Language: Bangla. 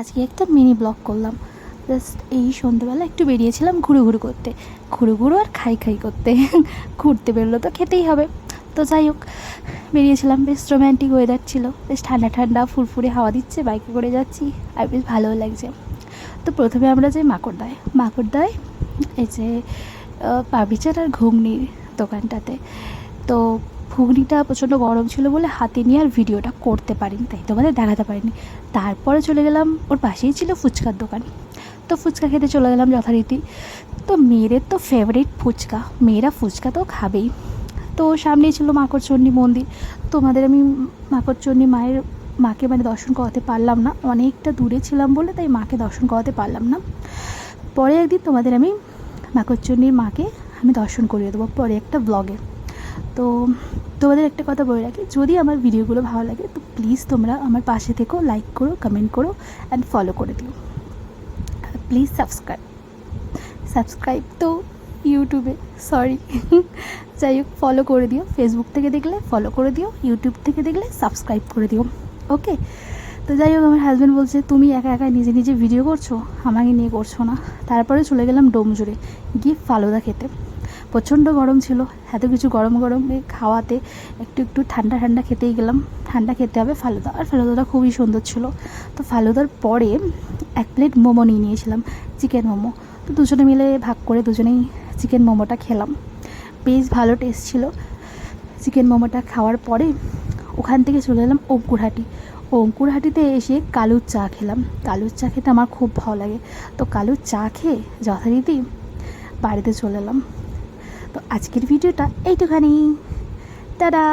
আজকে একটা মিনি ব্লগ করলাম। জাস্ট এই সন্ধ্যেবেলা একটু বেরিয়েছিলাম ঘুরু ঘুরু করতে। ঘুরু ঘুরু আর খাই খাই করতে। ঘুরতে বেরোলো তো খেতেই হবে। তো যাই হোক, বেরিয়েছিলাম, বেশ রোম্যান্টিক ওয়েদার ছিল। বেশ ঠান্ডা ঠান্ডা, ফুরফুরে হাওয়া দিচ্ছে বাইকে করে যাচ্ছি। আর বেশ ভালোও লাগছে। তো প্রথমে আমরা যাই মাকড়দায়। মাকড়দায় এই যে পাবিচার আর ঘুগনির দোকানটাতে। তো ঘুগনিটা প্রচণ্ড গরম ছিল বলে হাতে নিয়ে আর ভিডিওটা করতে পারিনি, তাই তোমাদের দেখাতে পারিনি। তারপরে চলে গেলাম, ওর পাশেই ছিল ফুচকার দোকান। তো ফুচকা খেতে চলে গেলাম যথারীতি। তো মেয়েদের তো ফেভারিট ফুচকা, মেয়েরা ফুচকা তো খাবেই। তো সামনেই ছিল মাকড়চণ্ডী মন্দির। তোমাদের আমি মাকড়চণ্ডী মায়ের, মাকে মানে দর্শন করাতে পারলাম না। অনেকটা দূরে ছিলাম বলে, তাই মাকে দর্শন করাতে পারলাম না। পরে একদিন তোমাদের আমি মাকড়চণ্ডীর মাকে আমি দর্শন করিয়ে দেবো, পরে একটা ব্লগে তো তোমাদের একটা কথা বলে রাখি, যদি আমার ভিডিওগুলো ভালো লাগে, তো প্লিজ তোমরা আমার পাশে থেকো লাইক করো কমেন্ট করো অ্যান্ড ফলো করে দিও। প্লিজ সাবস্ক্রাইব সাবস্ক্রাইব তো ইউটিউবে সরি যাই হোক ফলো করে দিও। ফেসবুক থেকে দেখলে ফলো করে দিও ইউটিউব থেকে দেখলে সাবস্ক্রাইব করে দিও। ওকে তো যাই হোক, আমার হাজব্যান্ড বলছে, তুমি একা একা নিজে নিজে ভিডিও করছ? আমাকে নিয়ে করছ না। তারপরে চলে গেলাম ডোমজুড়ে গিয়ে ফালুদা খেতে। প্রচণ্ড গরম ছিল, এত কিছু গরম গরমে খাওয়াতে একটু একটু ঠান্ডা ঠান্ডা খেতেই গেলাম। ঠান্ডা খেতে হবে ফালুদা। আর ফালুদাটা খুবই সুন্দর ছিল। তো ফালুদার পরে এক প্লেট মোমো নিয়ে নিয়েছিলাম, চিকেন মোমো। তো দুজনে মিলে ভাগ করে দুজনেই চিকেন মোমোটা খেলাম। বেশ ভালো টেস্ট ছিল। চিকেন মোমোটা খাওয়ার পরে ওখান থেকে চলে এলাম অঙ্কুরহাটি। অঙ্কুরহাটিতে এসে কালুর চা খেলাম। কালুর চা খেতে আমার খুব ভালো লাগে। তো কালুর চা খেয়ে যথারীতি বাড়িতে চলে এলাম। তো আজকের ভিডিওটা এইটুখানি। তারা